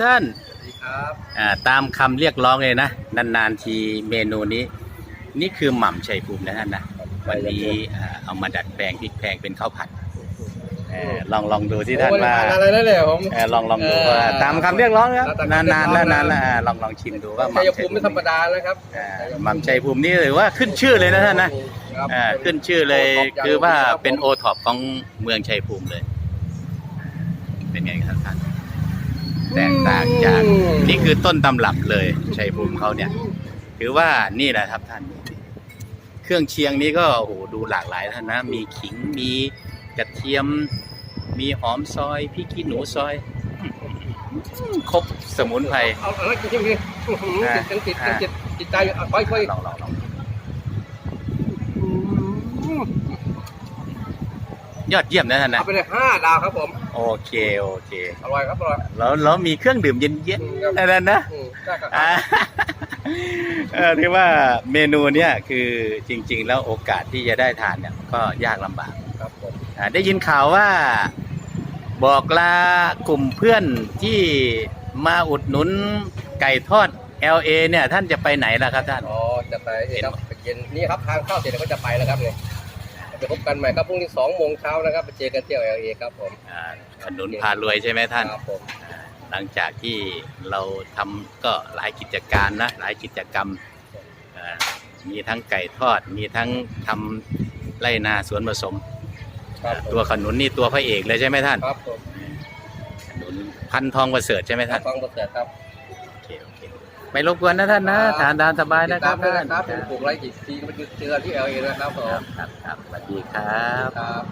ท่านสวัสดีครับอ่าตามคำเรียกร้องเลยนะ นานๆทีเมนูนี้ นี่คือหม่ำชัยภูมินะท่านนะวันนี้อ่าเอามาดัดแปลงพริกแพงเป็นข้าวผัดเอ่อลองลองดูที่ท่านว่าโอ้ยอะไรนั่นเลยผมเอ่อลองลองดูเออว่าตามคำเรียกร้องนะครับตามคำเรียกร้นาองนๆแล้วนะนานแล้วอ่าลองลองชิมดูว่าหชัยม่ำภูมิไม่ธรรมดานะครับอ่าหม่ำชัยภูมินี่ถือว่าขึ้นชื่อเลยนะท่านนะครับอ่าขึ้นชื่อเลยโท็ปย่งคือว่าครับเป็นผมโอท็อปของเมืองชัยภูมิเลย เป็นไงครับท่าน แตกต่างจากนี่คือต้นตำรับเลยชัยภูมิเขาเนี่ย ถือว่านี่แหละครับท่าน เครื่องเชียงนี้ก็โอ้โหดูหลากหลายท่านนะ มีขิงมีกระเทียม มีหอมซอยพริกขี้หนูซอย ครบสมุนไพรเอาเอาแล้วกินชิมดิอื้อหืออ่าติดติดอ่าติดติดใจอยู่อะค่อยค่อยลองลองลอง ยอดเยี่ยมนะท่านนะเอาไปเลยห้าดาวครับผม โอเคโอเค อร่อยครับอร่อย แล้วแล้วมีเครื่องดื่มเย็นอืมครับๆอะไรนะอืมได้ครับอ่าเออที่ว่าเมนูเนี่ยคือจริง ๆ แล้วโอกาสที่จะได้ทานเนี่ยก็ยากลำบากครับผมอ่าได้ยินข่าวว่าบอกลากลุ่มเพื่อนที่มาอุดหนุนไก่ทอด LA เนี่ยท่านจะไปไหนล่ะครับท่าน อ๋อจะไปเอ็ครับไปเย็นนี่ครับทางเข้าเสร็จแล้วก็จะไปแล้วครับเนี่ย ไปพบกันใหม่ครับพรุ่งนี้สองโมงเช้านะครับไปเจอกันที่ LA ครับผมอ่าขนุนพารวยใช่ไหมท่าน ครับผมอ่าหลังจากที่เราทำก็หลายกิจการนะ หลายกิจกรรมอ่ามีทั้งไก่ทอด มีทั้งทำไรนาสวนผสม ครับผมตัวขนุนนี่ตัวพระเอกเลยใช่ไหมท่าน ครับผมขนุนพันทองประเสริฐใช่ไหมท่าน ฟังประเสริฐครับโอเคโอเค ไม่รบกวนนะท่านนะครับทานตามสบายนะติดครัตาบมด้วยท่านนะครับคผรัมบปลูกไร่จิตทีก็ไปเจอกันที่ LA นะครับผมครับครับสวัสดีครับ ครับ